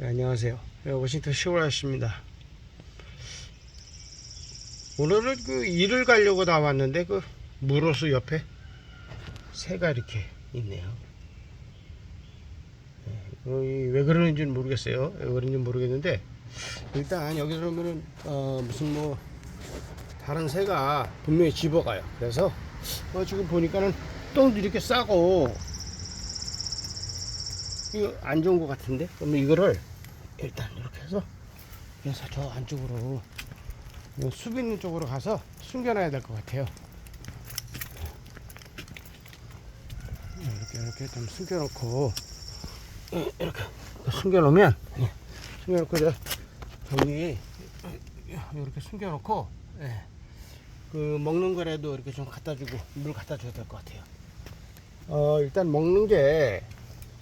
네, 안녕하세요. 네, 워싱턴 시골아씨입니다. 오늘은 그 일을 가려고 나왔는데 그 무로스 옆에 새가 이렇게 있네요. 네, 어, 이왜 그러는지는 모르겠어요. 왜 그런지 모르겠는데 일단 여기서 보면은 어, 무슨 뭐 다른 새가 분명히 집어가요. 그래서 어, 지금 보니까는 똥도 이렇게 싸고 안 좋은 것 같은데? 그러면 이거를 일단 이렇게 해서 그래서 저 안쪽으로 이숲 있는 쪽으로 가서 숨겨놔야 될 것 같아요. 이렇게 이렇게 좀 숨겨놓고 예, 이렇게 숨겨놓으면 예, 숨겨놓고 저 저기 이렇게 숨겨놓고 예, 그 먹는 거라도 이렇게 좀 갖다 주고 물 갖다 줘야 될 것 같아요. 어 일단 먹는 게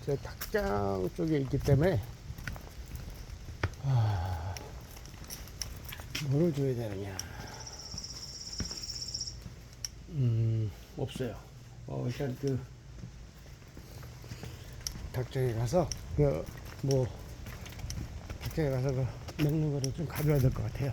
저 닭장 쪽에 있기 때문에 아, 뭐를 줘야 되느냐. 음 없어요. 어 일단 그 닭장에 가서 그 뭐 닭장에 가서 그 먹는 거를 좀 가져야 될 것 같아요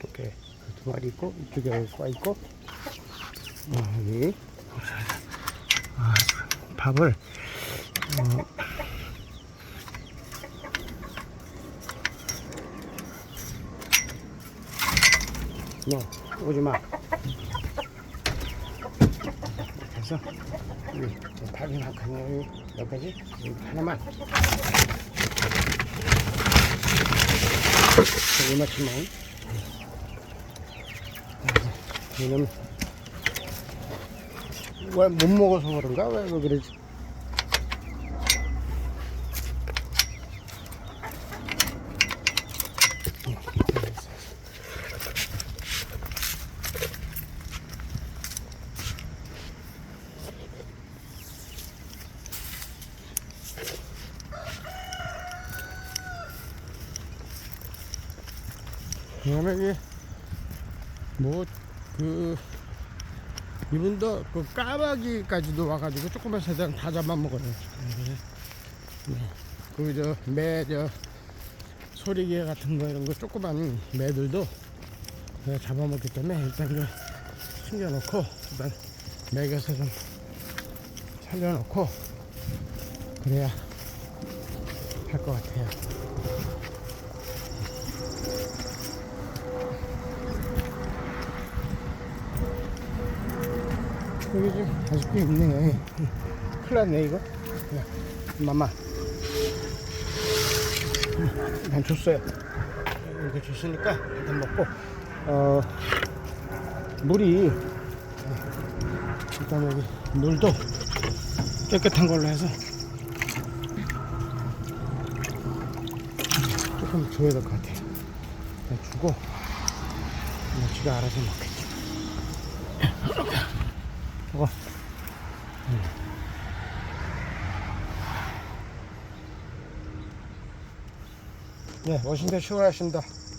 이렇게 두 마리 있고 이쪽에 와 있고 어, 여기 아, 밥을 어, 너 오지 마. 이렇게 해서 밥이 한 칸이 몇 가지 여기 하나만 이만큼만 얘는 왜못 먹어서 그런가? 왜, 왜 그러지? 그다음에 이게 뭐 그 이분도 그 까마귀까지도 와가지고 조그만 새장 다 잡아먹어요. 네. 그저 매 저 소리개 같은 거 이런 거 조그만 매들도 잡아먹기 때문에 일단 그 숨겨놓고 일단 매겨서 좀 살려놓고 그래야 할 것 같아요. 여기 지금 아직도 있네. 큰일 났네, 이거. 야, 마마. 난 줬어요. 이렇게 줬으니까 일단 먹고, 어, 물이, 일단 여기 물도 깨끗한 걸로 해서 조금 줘야 될 것 같아요. 주고, 뭐 지가 알아서 먹겠지. 저거. 네, 워싱턴 시원하십니다.